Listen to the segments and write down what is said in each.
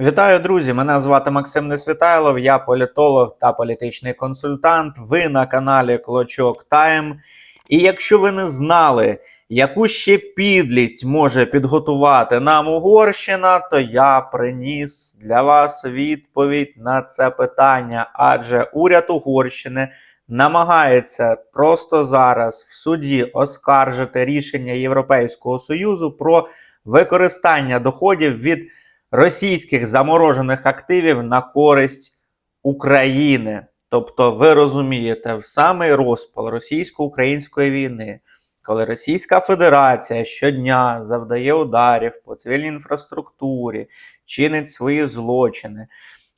Вітаю, друзі! Мене звати Максим Несвітайлов, я політолог та політичний консультант. Ви на каналі Клочок Тайм. І якщо ви не знали, яку ще підлість може підготувати нам Угорщина, то я приніс для вас відповідь на це питання. Адже уряд Угорщини намагається просто зараз в суді оскаржити рішення Європейського Союзу про використання доходів від російських заморожених активів на користь України. Тобто, ви розумієте, в самий розпал російсько-української війни, коли Російська Федерація щодня завдає ударів по цивільній інфраструктурі, чинить свої злочини.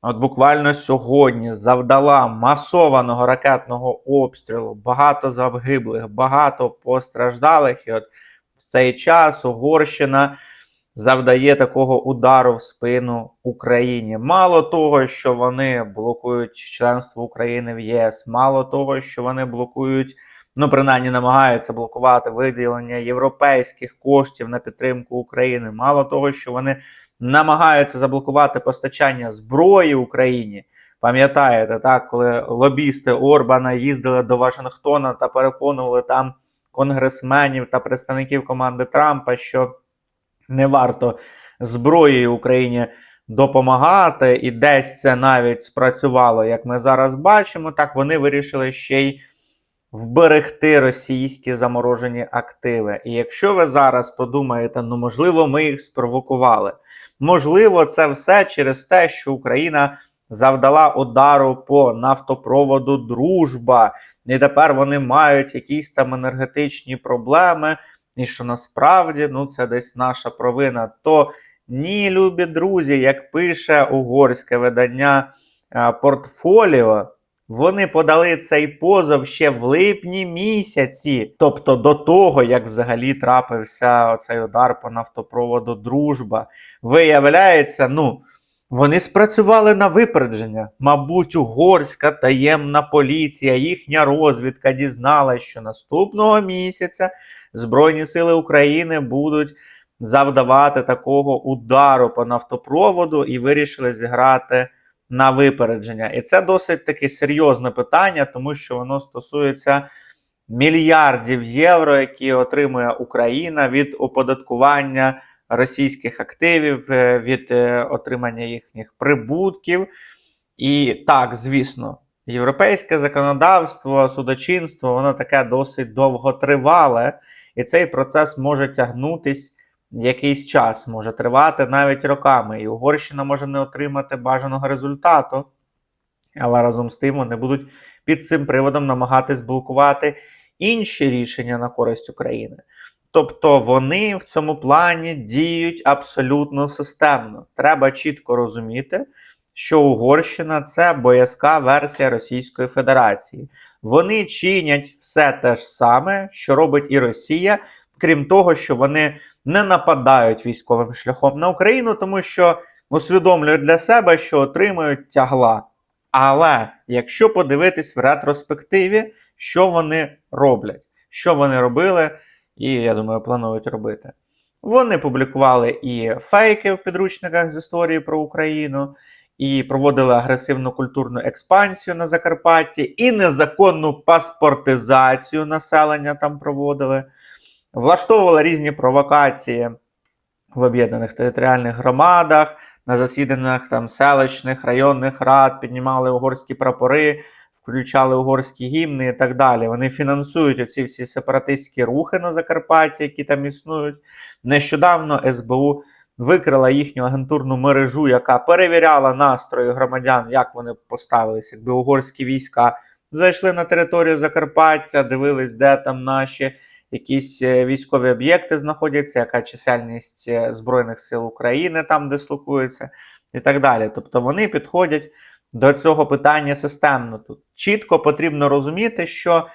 От буквально сьогодні завдала масованого ракетного обстрілу, багато загиблих, багато постраждалих. І от в цей час Угорщина завдає такого удару в спину Україні. Мало того, що вони блокують членство України в ЄС, мало того, що вони блокують, ну принаймні намагаються блокувати виділення європейських коштів на підтримку України. Мало того, що вони намагаються заблокувати постачання зброї Україні. Пам'ятаєте, так, коли лобісти Орбана їздили до Вашингтона та переконували там конгресменів та представників команди Трампа, що не варто зброєю Україні допомагати, і десь це навіть спрацювало, як ми зараз бачимо. Так вони вирішили ще й вберегти російські заморожені активи. І якщо ви зараз подумаєте, ну можливо, ми їх спровокували. Можливо, це все через те, що Україна завдала удару по нафтопроводу Дружба, і тепер вони мають якісь там енергетичні проблеми і що насправді ну, це десь наша провина. То ні, любі друзі, як пише угорське видання е, портфоліо, вони подали цей позов ще в липні місяці, тобто до того, як взагалі трапився цей удар по нафтопроводу Дружба. Виявляється, ну. Вони спрацювали на випередження. Мабуть, угорська таємна поліція, їхня розвідка дізналась, що наступного місяця Збройні Сили України будуть завдавати такого удару по нафтопроводу і вирішили зіграти на випередження. І це досить таки серйозне питання, тому що воно стосується мільярдів євро, які отримує Україна від оподаткування російських активів, е, від е, отримання їхніх прибутків. І так, звісно, європейське законодавство, судочинство, воно таке досить довготривале, і цей процес може тягнутись якийсь час, може тривати навіть роками. І Угорщина може не отримати бажаного результату, але разом з тим вони будуть під цим приводом намагатись блокувати інші рішення на користь України. Тобто вони в цьому плані діють абсолютно системно. Треба чітко розуміти, що Угорщина це боязка версія Російської Федерації. Вони чинять все те ж саме, що робить і Росія, крім того, що вони не нападають військовим шляхом на Україну, тому що усвідомлюють для себе, що отримують тягла. Але якщо подивитись в ретроспективі, що вони роблять, що вони робили і я думаю, планують робити. Вони публікували і фейки в підручниках з історії про Україну, і проводили агресивну культурну експансію на Закарпатті, і незаконну паспортизацію населення там проводили, влаштовували різні провокації в об'єднаних територіальних громадах, на засіданнях там селищних районних рад, піднімали угорські прапори включали угорські гімни і так далі. Вони фінансують оці всі сепаратистські рухи на Закарпатті, які там існують. Нещодавно СБУ викрила їхню агентурну мережу, яка перевіряла настрої громадян, як вони поставилися, якби угорські війська зайшли на територію Закарпаття, дивились, де там наші. Якісь е, військові об'єкти знаходяться, яка чисельність е, Збройних сил України там дислокується, і так далі. Тобто вони підходять до цього питання системно. Тут чітко потрібно розуміти, що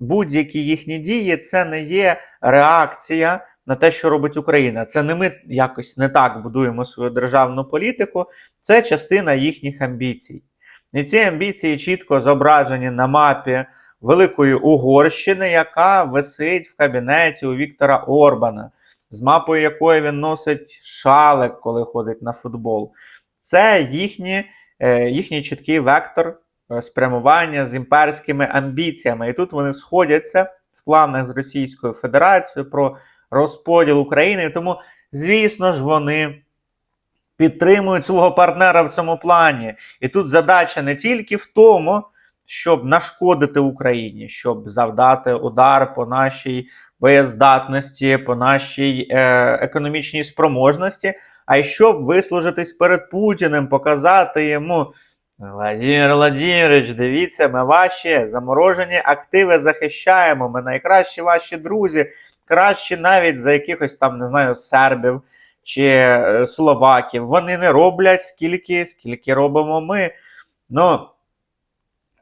будь-які їхні дії це не є реакція на те, що робить Україна. Це не ми якось не так будуємо свою державну політику, це частина їхніх амбіцій. І ці амбіції чітко зображені на мапі Великої Угорщини, яка висить в кабінеті у Віктора Орбана, з мапою якої він носить шалик, коли ходить на футбол. це їхні, їхній чіткий вектор е, спрямування з імперськими амбіціями. І тут вони сходяться в планах з Російською Федерацією про розподіл України. Тому, звісно ж, вони підтримують свого партнера в цьому плані. І тут задача не тільки в тому, щоб нашкодити Україні, щоб завдати удар по нашій боєздатності, по нашій е, економічній спроможності, а щоб вислужитись перед Путіним, показати йому. Владимир Владимирович, дивіться, ми ваші заморожені активи захищаємо. Ми найкращі ваші друзі, кращі навіть за якихось там, не знаю, сербів чи е, словаків. Вони не роблять скільки, скільки робимо ми. Ну,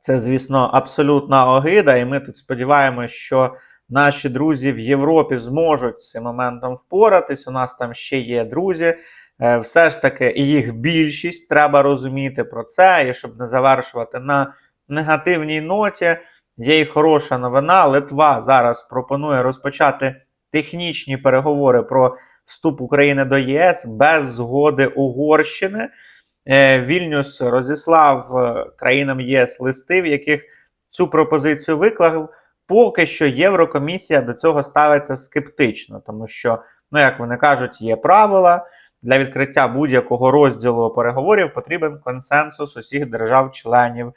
це, звісно, абсолютна огида, і ми тут сподіваємося, що наші друзі в Європі зможуть з цим моментом впоратись. У нас там ще є друзі. Е, Все ж таки, їх більшість треба розуміти про це, і щоб не завершувати на негативній ноті. Є й хороша новина. Литва зараз пропонує розпочати технічні переговори про вступ України до ЄС без згоди Угорщини. Е, Вільнюс розіслав е, країнам ЄС листи, в яких цю пропозицію виклав. Поки що Єврокомісія до цього ставиться скептично, тому що, ну як вони кажуть, є правила для відкриття будь-якого розділу переговорів потрібен консенсус усіх держав-членів.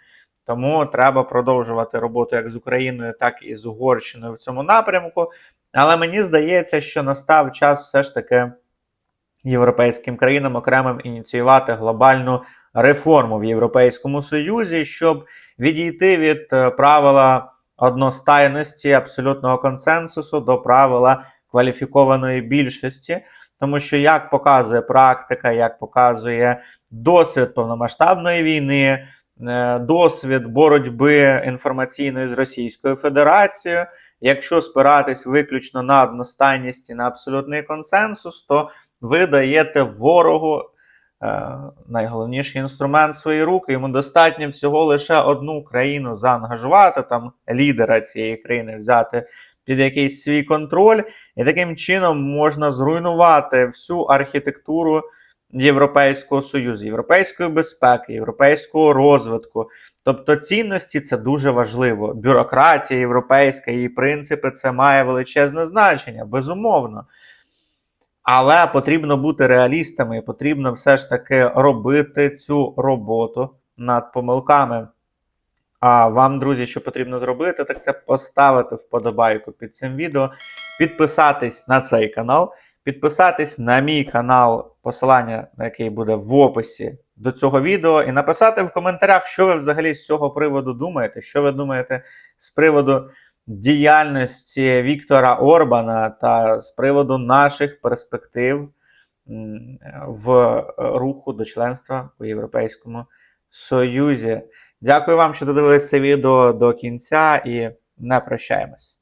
Тому треба продовжувати роботу як з Україною, так і з Угорщиною в цьому напрямку. Але мені здається, що настав час все ж таки європейським країнам окремим ініціювати глобальну реформу в Європейському Союзі, щоб відійти від е, правила одностайності, абсолютного консенсусу до правила кваліфікованої більшості. Тому що, як показує практика, як показує досвід повномасштабної війни, е, досвід боротьби інформаційної з Російською Федерацією, якщо спиратись виключно на одностайність і на абсолютний консенсус, то ви даєте ворогу найголовніший інструмент свої руки. Йому достатньо всього лише одну країну заангажувати, там лідера цієї країни взяти під якийсь свій контроль, і таким чином можна зруйнувати всю архітектуру Європейського Союзу, європейської безпеки, європейського розвитку. Тобто цінності це дуже важливо. Бюрократія європейська, її принципи це має величезне значення, безумовно. Але потрібно бути реалістами, потрібно все ж таки робити цю роботу над помилками. А вам, друзі, що потрібно зробити, так це поставити вподобайку під цим відео, підписатись на цей канал, підписатись на мій канал, посилання на який буде в описі до цього відео, і написати в коментарях, що ви взагалі з цього приводу думаєте, що ви думаєте з приводу діяльності Віктора Орбана та з приводу наших перспектив в руху до членства у Європейському Союзі. Дякую вам, що додивилися це відео до кінця і не прощаємось.